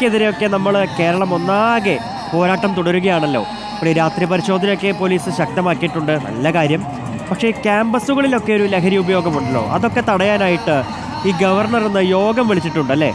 ക്കെതിരെയൊക്കെ നമ്മൾ കേരളം ഒന്നാകെ പോരാട്ടം തുടരുകയാണല്ലോ. ഇവിടെ രാത്രി പരിശോധനയൊക്കെ പോലീസ് ശക്തമാക്കിയിട്ടുണ്ട്. നല്ല കാര്യം. പക്ഷേ ക്യാമ്പസുകളിലൊക്കെ ഒരു ലഹരി ഉപയോഗമുണ്ടല്ലോ. അതൊക്കെ തടയാനായിട്ട് ഈ ഗവർണർ ഇന്ന് യോഗം വിളിച്ചിട്ടുണ്ടല്ലേ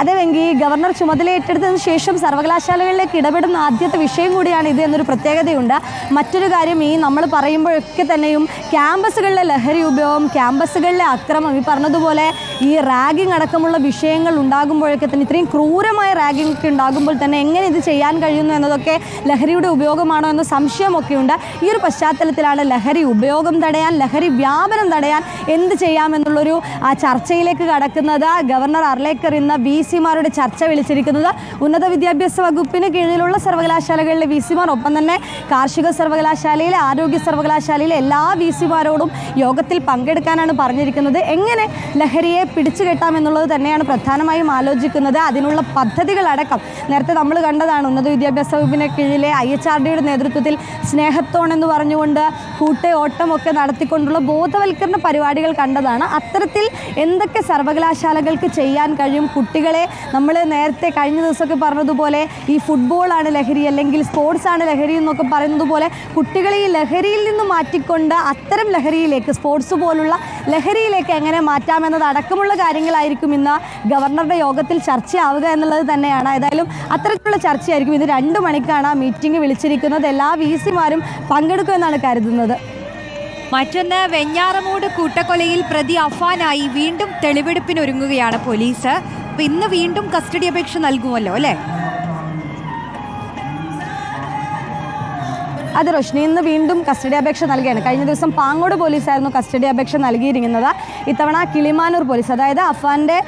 അതെ വെങ്കി ഗവർണർ ചുമതല ഏറ്റെടുത്തതിന് ശേഷം സർവകലാശാലകളിലേക്ക് ഇടപെടുന്ന ആദ്യത്തെ വിഷയം കൂടിയാണ് ഇത് എന്നൊരു പ്രത്യേകതയുണ്ട്. മറ്റൊരു കാര്യം ഈ നമ്മൾ പറയുമ്പോഴൊക്കെ തന്നെയും ക്യാമ്പസുകളിലെ ലഹരി ഉപയോഗം ക്യാമ്പസുകളിലെ അക്രമം ഈ പറഞ്ഞതുപോലെ ഈ റാഗിംഗ് അടക്കമുള്ള വിഷയങ്ങൾ ഉണ്ടാകുമ്പോഴൊക്കെ തന്നെ ഇത്രയും ക്രൂരമായ റാഗിംഗ് ഒക്കെ ഉണ്ടാകുമ്പോൾ തന്നെ എങ്ങനെ ഇത് ചെയ്യാൻ കഴിയുന്നു എന്നതൊക്കെ ലഹരിയുടെ ഉപയോഗമാണോ എന്ന സംശയമൊക്കെ ഉണ്ട്. ഈ ഒരു പശ്ചാത്തലത്തിലാണ് ലഹരി ഉപയോഗം തടയാൻ ലഹരി വ്യാപനം തടയാൻ എന്ത് ചെയ്യാമെന്നുള്ളൊരു ചർച്ചയിലേക്ക് കടക്കുന്നത് ഗവർണർ അർലേക്കർ ഇന്ന് വി സിമാരുടെ ചർച്ച വിളിച്ചിരിക്കുന്നത്. ഉന്നത വിദ്യാഭ്യാസ വകുപ്പിന് കീഴിലുള്ള സർവകലാശാലകളിലെ വി സിമാർ ഒപ്പം തന്നെ കാർഷിക സർവകലാശാലയിലെ ആരോഗ്യ സർവകലാശാലയിലെ എല്ലാ വി സിമാരോടും യോഗത്തിൽ പങ്കെടുക്കാനാണ് പറഞ്ഞിരിക്കുന്നത്. എങ്ങനെ ലഹരിയെ പിടിച്ചു കെട്ടാമെന്നുള്ളത് തന്നെയാണ് പ്രധാനമായും ആലോചിക്കുന്നത്. അതിനുള്ള പദ്ധതികളടക്കം നേരത്തെ നമ്മൾ കണ്ടതാണ് ഉന്നത വിദ്യാഭ്യാസ വകുപ്പിന് കീഴിലെ ഐ എച്ച് ആർ ഡിയുടെ നേതൃത്വത്തിൽ സ്നേഹത്തോൺ എന്ന് പറഞ്ഞുകൊണ്ട് കൂട്ട ഓട്ടമൊക്കെ നടത്തിക്കൊണ്ടുള്ള ബോധവൽക്കരണ പരിപാടികൾ കണ്ടതാണ്. അത്തരത്തിൽ എന്തൊക്കെ സർവകലാശാലകൾക്ക് ചെയ്യാൻ കഴിയും? കുട്ടികളെ നമ്മൾ നേരത്തെ കഴിഞ്ഞ ദിവസമൊക്കെ പറഞ്ഞതുപോലെ ഈ ഫുട്ബോളാണ് ലഹരി അല്ലെങ്കിൽ സ്പോർട്സ് ആണ് ലഹരി എന്നൊക്കെ പറയുന്നത് പോലെ കുട്ടികളെ ഈ ലഹരിയിൽ നിന്ന് മാറ്റിക്കൊണ്ട് അത്തരം ലഹരിയിലേക്ക് സ്പോർട്സ് പോലുള്ള ലഹരിയിലേക്ക് എങ്ങനെ മാറ്റാമെന്നത് അടക്കമുള്ള കാര്യങ്ങളായിരിക്കും ഇന്ന് ഗവർണറുടെ യോഗത്തിൽ ചർച്ചയാവുക എന്നുള്ളത് തന്നെയാണ്. ഏതായാലും അത്തരത്തിലുള്ള ചർച്ചയായിരിക്കും. ഇത് രണ്ട് മണിക്കാണ് ആ മീറ്റിംഗ് വിളിച്ചിരിക്കുന്നത്. എല്ലാ വി സിമാരും പങ്കെടുക്കുമെന്നാണ് കരുതുന്നത്. മറ്റൊന്ന് വെഞ്ഞാറമൂട് കൂട്ടക്കൊലയിൽ പ്രതി അഫാനായി വീണ്ടും തെളിവെടുപ്പിനൊരുങ്ങുകയാണ് പോലീസ്. അപ്പൊ ഇന്ന് വീണ്ടും കസ്റ്റഡി അപേക്ഷ നൽകുമല്ലോ അല്ലേ? അത് റോഷ്നി ഇന്ന് വീണ്ടും കസ്റ്റഡി അപേക്ഷ നൽകുകയാണ് കഴിഞ്ഞ ദിവസം പാങ്ങോട് പോലീസായിരുന്നു കസ്റ്റഡി അപേക്ഷ നൽകിയിരിക്കുന്നത്. ഇത്തവണ കിളിമാനൂർ പോലീസ് അതായത് പിതാവിന്റെ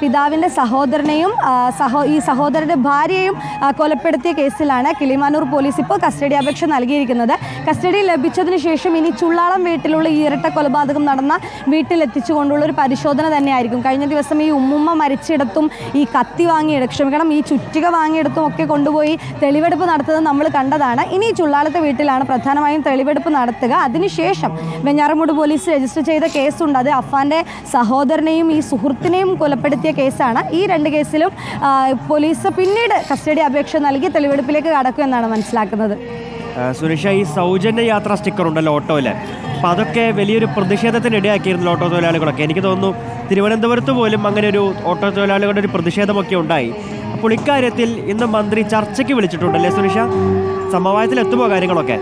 പിതാവിന്റെ സഹോദരനെയും സഹോ ഈ സഹോദരന്റെ ഭാര്യയും കൊലപ്പെടുത്തിയ കേസിലാണ് കിളിമാനൂർ പോലീസ് ഇപ്പോൾ കസ്റ്റഡി അപേക്ഷ നൽകിയിരിക്കുന്നത്. കസ്റ്റഡി ലഭിച്ചതിന് ശേഷം ഇനി ചുള്ളാളം വീട്ടിലുള്ള ഈ ഇരട്ട കൊലപാതകം നടന്ന വീട്ടിലെത്തിച്ചുകൊണ്ടുള്ള ഒരു പരിശോധന തന്നെയായിരിക്കും. കഴിഞ്ഞ ദിവസം ഈ ഉമ്മുമ്മ മരിച്ചിടത്തും ഈ കത്തി വാങ്ങിയെടുക്കും ക്ഷമിക്കണം ഈ ചുറ്റിക വാങ്ങിയെടുത്തും ഒക്കെ കൊണ്ടുപോയി തെളിവെടുപ്പ് നടത്തുന്നത് നമ്മൾ കണ്ടതാണ്. ഇനി ചുള്ളാളത്തെ വീട്ടിലാണ് പ്രധാനമായും തെളിവെടുപ്പ് നടത്തുക. അതിനുശേഷം വെഞ്ഞാറമൂട് പോലീസ് രജിസ്റ്റർ ചെയ്ത കേസുണ്ട്. അത് അഫാന്റെ സഹോദരനെയും ഈ സുഹൃത്തിനെയും കൊലപ്പെടുത്തിയ കേസാണ്. ഈ രണ്ട് കേസിലും പോലീസ് പിന്നീട് കസ്റ്റഡി അപേക്ഷ നൽകി തെളിവെടുപ്പിലേക്ക് കടക്കുമെന്നാണ് മനസ്സിലാക്കുന്നത്. ആ, സുരേഷ ഈ സൗജന്യ യാത്രാ സ്റ്റിക്കർ ഉണ്ടല്ലോ ഓട്ടോയിൽ അപ്പം അതൊക്കെ വലിയൊരു പ്രതിഷേധത്തിന് ഇടയാക്കിയിരുന്നു ഓട്ടോ തൊഴിലാളികളൊക്കെ. എനിക്ക് തോന്നുന്നു തിരുവനന്തപുരത്ത് പോലും അങ്ങനെ ഒരു ഓട്ടോ തൊഴിലാളികളുടെ ഒരു പ്രതിഷേധമൊക്കെ ഉണ്ടായി. അപ്പോൾ ഇക്കാര്യത്തിൽ ഇന്ന് മന്ത്രി ചർച്ചയ്ക്ക് വിളിച്ചിട്ടുണ്ടല്ലേ സുനിഷ? സമവായത്തിൽ എത്തുമോ കാര്യങ്ങളൊക്കെ?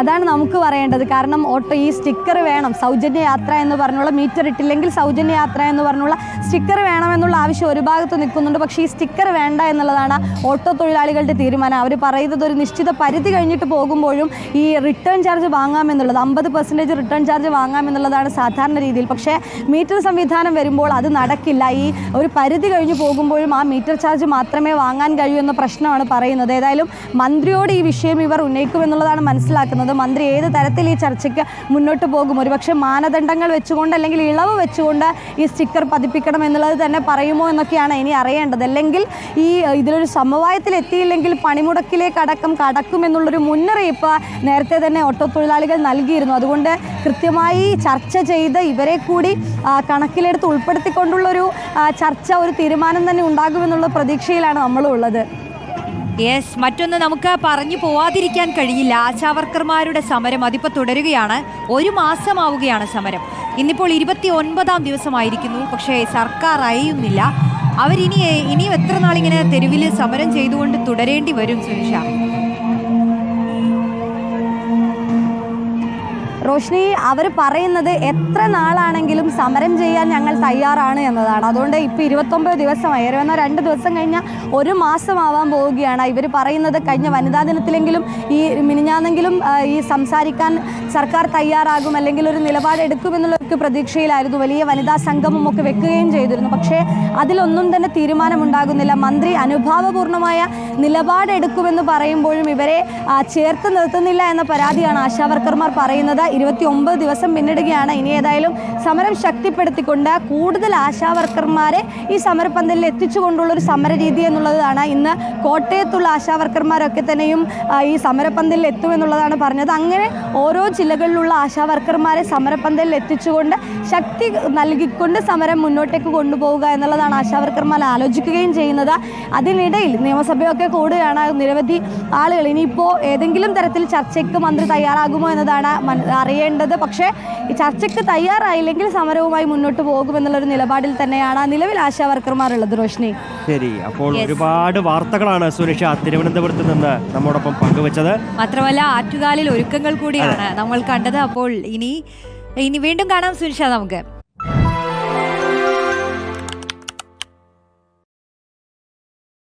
അതാണ് നമുക്ക് പറയേണ്ടത്. കാരണം ഓട്ടോ ഈ സ്റ്റിക്കർ വേണം. സൗജന്യ യാത്ര എന്ന് പറഞ്ഞുള്ള മീറ്റർ ഇട്ടില്ലെങ്കിൽ സൗജന്യ യാത്ര എന്ന് പറഞ്ഞുള്ള സ്റ്റിക്കർ വേണമെന്നുള്ള ആവശ്യം ഒരു ഭാഗത്ത് നിൽക്കുന്നുണ്ട്. പക്ഷേ ഈ സ്റ്റിക്കർ വേണ്ട എന്നുള്ളതാണ് ഓട്ടോ തൊഴിലാളികളുടെ തീരുമാനം. അവർ പറയുന്നത് ഒരു നിശ്ചിത പരിധി കഴിഞ്ഞിട്ട് പോകുമ്പോഴും ഈ റിട്ടേൺ ചാർജ് വാങ്ങാമെന്നുള്ളത് അമ്പത് പെർസെന്റേജ് റിട്ടേൺ ചാർജ് വാങ്ങാമെന്നുള്ളതാണ് സാധാരണ രീതിയിൽ. പക്ഷേ മീറ്റർ സംവിധാനം വരുമ്പോൾ അത് നടക്കില്ല. ഈ ഒരു പരിധി കഴിഞ്ഞ് പോകുമ്പോഴും ആ മീറ്റർ ചാർജ് മാത്രമേ വാങ്ങാൻ കഴിയൂ എന്ന പ്രശ്നമാണ് പറയുന്നത്. ഏതായാലും മന്ത്രിയോട് ഈ വിഷയം ഇവർ ഉന്നയിക്കുമെന്നുള്ളതാണ് മനസ്സിലാക്കുന്നത്. മന്ത്രി ഏത് തരത്തിൽ ഈ ചർച്ചയ്ക്ക് മുന്നോട്ട് പോകും? ഒരുപക്ഷെ മാനദണ്ഡങ്ങൾ വെച്ചുകൊണ്ട് അല്ലെങ്കിൽ ഇളവ് വെച്ചുകൊണ്ട് ഈ സ്റ്റിക്കർ പതിപ്പിക്കണം എന്നുള്ളത് തന്നെ പറയുമോ എന്നൊക്കെയാണ് ഇനി അറിയേണ്ടത്. അല്ലെങ്കിൽ ഈ ഇതിലൊരു സമവായത്തിൽ എത്തിയില്ലെങ്കിൽ പണിമുടക്കിലേക്ക് അടക്കം കടക്കുമെന്നുള്ളൊരു മുന്നറിയിപ്പ് നേരത്തെ തന്നെ ഓട്ടോ തൊഴിലാളികൾ നൽകിയിരുന്നു. അതുകൊണ്ട് കൃത്യമായി ചർച്ച ചെയ്ത് ഇവരെ കൂടി കണക്കിലെടുത്ത് ഉൾപ്പെടുത്തിക്കൊണ്ടുള്ളൊരു ചർച്ച ഒരു തീരുമാനം തന്നെ ഉണ്ടാകുമെന്നുള്ള പ്രതീക്ഷയിലാണ് നമ്മളും ഉള്ളത് യെസ് മറ്റൊന്ന് നമുക്ക് പറഞ്ഞു പോവാതിരിക്കാൻ കഴിയില്ല. ആശാവർക്കർമാരുടെ സമരം അതിപ്പോൾ തുടരുകയാണ്. ഒരു മാസമാവുകയാണ് സമരം. ഇന്നിപ്പോൾ ഇരുപത്തി ഒൻപതാം ദിവസമായിരിക്കുന്നു. പക്ഷേ സർക്കാർ അയയുന്നില്ല അവരിനി ഇനിയും എത്ര നാളിങ്ങനെ തെരുവിൽ സമരം ചെയ്തുകൊണ്ട് തുടരേണ്ടി വരും സുനിഷ? റോഷ്നി അവർ പറയുന്നത് എത്ര നാളാണെങ്കിലും സമരം ചെയ്യാൻ ഞങ്ങൾ തയ്യാറാണ് എന്നതാണ്. അതുകൊണ്ട് ഇപ്പോൾ ഇരുപത്തൊമ്പത് ദിവസമായി. ഇരുപത്തി രണ്ട് ദിവസം കഴിഞ്ഞാൽ ഒരു മാസമാവാൻ പോവുകയാണ്. ഇവർ പറയുന്നത് കഴിഞ്ഞ വനിതാ ദിനത്തിലെങ്കിലും ഈ മിനിഞ്ഞാന്നെങ്കിലും ഈ സംസാരിക്കാൻ സർക്കാർ തയ്യാറാകും അല്ലെങ്കിൽ ഒരു നിലപാട് എടുക്കുമെന്നുള്ളൊരു പ്രതീക്ഷയിലായിരുന്നു. വലിയ വനിതാ സംഗമം ഒക്കെ വെക്കുകയും ചെയ്തിരുന്നു. പക്ഷേ അതിലൊന്നും തന്നെ തീരുമാനമുണ്ടാകുന്നില്ല. മന്ത്രി അനുഭാവപൂർണമായ നിലപാടെടുക്കുമെന്ന് പറയുമ്പോഴും ഇവരെ ചേർത്ത് നിർത്തുന്നില്ല എന്ന പരാതിയാണ് ആശാവർക്കർമാർ പറയുന്നത്. ഇരുപത്തി ഒമ്പത് ദിവസം പിന്നിടുകയാണ്. ഇനി ഏതായാലും സമരം ശക്തിപ്പെടുത്തിക്കൊണ്ട് കൂടുതൽ ആശാവർക്കർമാരെ ഈ സമരപ്പന്തലിൽ എത്തിച്ചുകൊണ്ടുള്ള ഒരു സമര രീതി എന്നുള്ളതാണ്. ഇന്ന് കോട്ടയത്തുള്ള ആശാവർക്കർമാരൊക്കെ തന്നെയും ഈ സമരപ്പന്തലിൽ എത്തുമെന്നുള്ളതാണ് പറഞ്ഞത്. അങ്ങനെ ഓരോ ജില്ലകളിലുള്ള ആശാവർക്കർമാരെ സമരപ്പന്തലിൽ എത്തിച്ചുകൊണ്ട് ശക്തി നൽകിക്കൊണ്ട് സമരം മുന്നോട്ടേക്ക് കൊണ്ടുപോവുക എന്നുള്ളതാണ് ആശാവർക്കർമാർ ആലോചിക്കുകയും ചെയ്യുന്നത്. അതിനിടയിൽ നിയമസഭയൊക്കെ കൂടുകയാണ്. നിരവധി ആളുകൾ ഇനിയിപ്പോൾ ഏതെങ്കിലും തരത്തിൽ ചർച്ചയ്ക്ക് മന്ത്രി തയ്യാറാകുമോ എന്നതാണ് അറിയേണ്ടത്. പക്ഷേ ചർച്ചയ്ക്ക് തയ്യാറായില്ലെങ്കിൽ സമരവുമായി മുന്നോട്ട് പോകുമെന്നുള്ളൊരു നിലപാടിൽ തന്നെയാണ് നിലവിൽ ആശാവർക്കർമാർ ഉള്ളത്. റോഷ്നി. ശരി. അപ്പോൾ ഒരുപാട് വാർത്തകളാണ് സുരക്ഷ തിരുവനന്തപുരത്ത് നിന്ന് നമ്മോടൊപ്പം പങ്കുവച്ചത്. മാത്രമല്ല ആറ്റുകാലിൽ ഒരുക്കങ്ങൾ കൂടിയാണ് നമ്മൾ കണ്ടത്. അപ്പോൾ ഇനി ഇനി വീണ്ടും കാണാം സുനിഷ നമുക്ക്.